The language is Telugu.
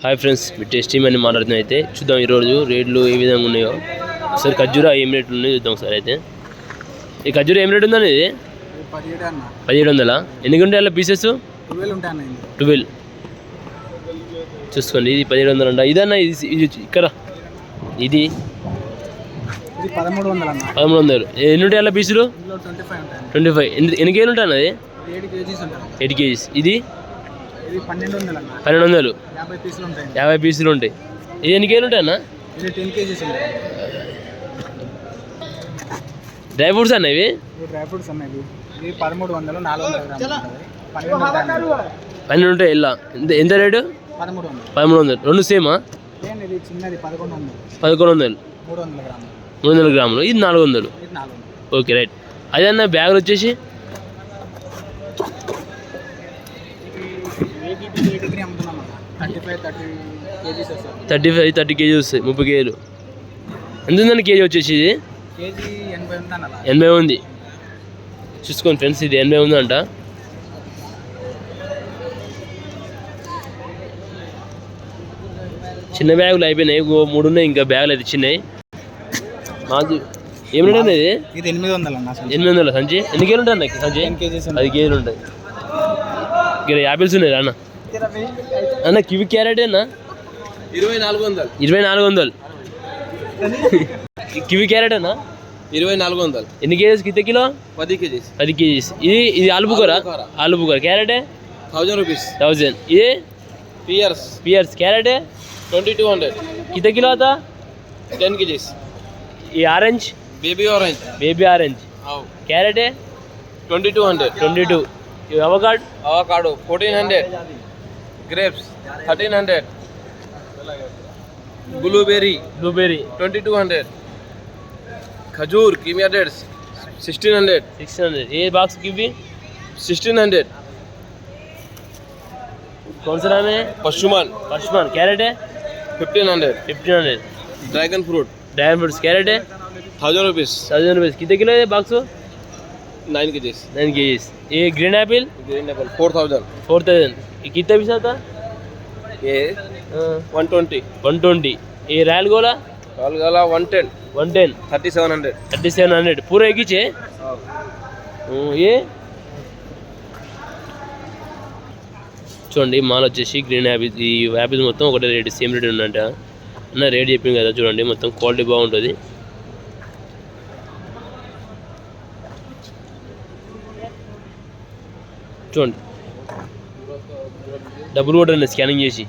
హాయ్ ఫ్రెండ్స్ మీ టేస్టీ అని మాట్లాడుతున్నా అయితే చూద్దాం ఈరోజు రేట్లు ఏ విధంగా ఉన్నాయో. ఒకసారి ఖర్జూరా ఏం రేట్లు ఉన్నాయో చూద్దాం ఒకసారి అయితే. ఈ ఖర్జూరా ఏం రేట్ ఉందండి ఇది పదిహేడు వందలా? ఎన్ని ఉంటాయి అలా పీసెస్ ట్వెల్వ్ చూసుకోండి ఇది పదిహేడు వందలు అంట ఇదన్నా ఇది ఇది ఇక్కడ. ఇది పదమూడు వందలు. ఎన్ని ఉంటాయి అలా పీసులు ట్వంటీ ఫైవ్. ఎన్ని ఎన్ని కేజీలు ఉంటాయి అన్నది ఎయిట్ కేజీస్. ఇది? పన్నెండు వందలు యాభై పీసులు ఉంటాయి. యాభై పీసులు ఉంటాయి. ఇది ఎన్ని కేజీలు ఉంటాయి అన్న? టెన్ కేజీస్ ఉంటాయి. డ్రై ఫ్రూట్స్ అన్న ఇవి? ఇది డ్రై ఫ్రూట్స్ అన్న ఇది. ఇది పదమూడు వందలు నాలుగు వందల పన్నెండు ఉంటాయి. పన్నెండు ఉంటాయి ఇలా. ఎంత ఎంత రేటు? పదమూడు వందలు. పదమూడు వందలు. రెండు సేమా? చిన్నది పదకొండు వందలు. పదకొండు వందలు. మూడు వందల గ్రాములు. మూడు వందల గ్రాములు. ఇది నాలుగు వందలు. Okay right. అదే అన్న బ్యాగులు వచ్చేసి? థర్టీ ఫైవ్ థర్టీ కేజీ వస్తాయి. ముప్పై కేజీలు. ఎంత ఉందండి కేజీ వచ్చేసి ఇది? ఎనభై ఉంది ఉంది. చూసుకోండి ఫ్రెండ్స్ ఇది ఎనభై ఉందంట. చిన్న బ్యాగులు అయిపోయినాయి మూడు ఉన్నాయి ఇంకా బ్యాగులు అయితే చిన్నవి. మాది ఏమి ఇది? ఎనిమిది వందలు ఎనిమిది వందల సంచి? ఎన్ని కేజీలు ఉంటాయి అన్న సంచి? పది కేజీలు ఉంటాయి. ఇక్కడ యాపిల్స్ ఉన్నాయి అన్న. అన్న కివి క్యారెట్ అన్న ఇరవై నాలుగు వందలు. ఇరవై నాలుగు వందలు. కివి క్యారెట్ అన్న ఇరవై నాలుగు వందలు. ఎన్ని కేజీస్? కింద కిలో? పది కేజీస్. పది కేజీస్. ఇది ఇది ఆలుబుకారా. ఆలుబుకర క్యారెట్ థౌజండ్ రూపీస్. థౌజండ్. ఇది? Pears. Pears. Crate twenty two hundred. కింద కిలో అత? Ten kgs. ఈ orange? Baby orange. Baby orange. Crate twenty two hundred. Twenty two. avocado? Avocado, 1400. Grapes, 1300. Blueberry, blueberry, 2200. Khajur, Kimia dates, 1600. 1600. ये बॉक्स की भी 1600. कौन सा नाम है? पशुमान. पशुमान. कैरेट है? 1500 1500 dragon fruit dragon fruits crate है? थाउज़ेंड रुपीज़ थाउज़ेंड रुपीज़ कितने किलो है box నైన్ కేజీస్ नाइन के ये green apple green apple four thousand four thousand ये कितना पीस आता ఏ వన్ ట్వంటీ वन ट्वेंटी ये रायल गोला వాళ్ళు గల one ten one ten thirty seven hundred thirty seven hundred पूरा एक ही है ये చూడండి మాల్ వచ్చేసి గ్రీన్ యాపిల్ ఈ యాపిల్ మొత్తం ఒకటే రేట్ సేమ్ రేట్ ఉందంట అన్న రేట్ చెప్పింది కదా చూడండి మొత్తం క్వాలిటీ బాగుంటుంది చూడండి. డబ్బులు కూడా స్కానింగ్ చేసి.